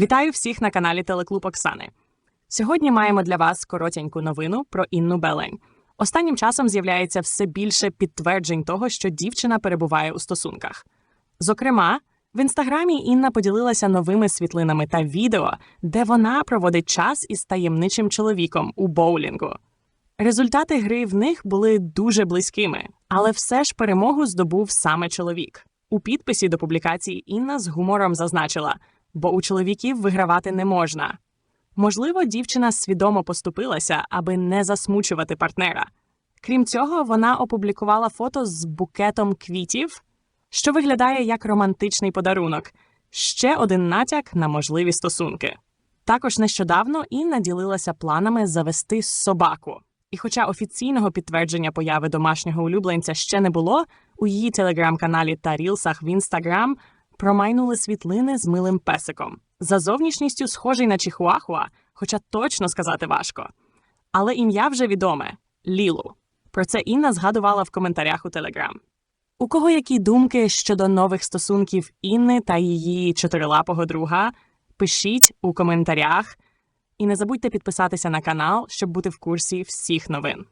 Вітаю всіх на каналі Телеклуб Оксани. Сьогодні маємо для вас коротеньку новину про Інну Белень. Останнім часом з'являється все більше підтверджень того, що дівчина перебуває у стосунках. Зокрема, в інстаграмі Інна поділилася новими світлинами та відео, де вона проводить час із таємничим чоловіком у боулінгу. Результати гри в них були дуже близькими, але все ж перемогу здобув саме чоловік. У підписі до публікації Інна з гумором зазначила, бо у чоловіків вигравати не можна. Можливо, дівчина свідомо поступилася, аби не засмучувати партнера. Крім цього, вона опублікувала фото з букетом квітів, що виглядає як романтичний подарунок, ще один натяк на можливі стосунки. Також нещодавно Інна ділилася планами завести собаку. І хоча офіційного підтвердження появи домашнього улюбленця ще не було, у її телеграм-каналі та рілсах в інстаграм промайнули світлини з милим песиком. За зовнішністю схожий на чихуахуа, хоча точно сказати важко. Але ім'я вже відоме Лілу. Про це Інна згадувала в коментарях у Телеграм. У кого які думки щодо нових стосунків Інни та її чотирилапого друга? Пишіть у коментарях. І не забудьте підписатися на канал, щоб бути в курсі всіх новин.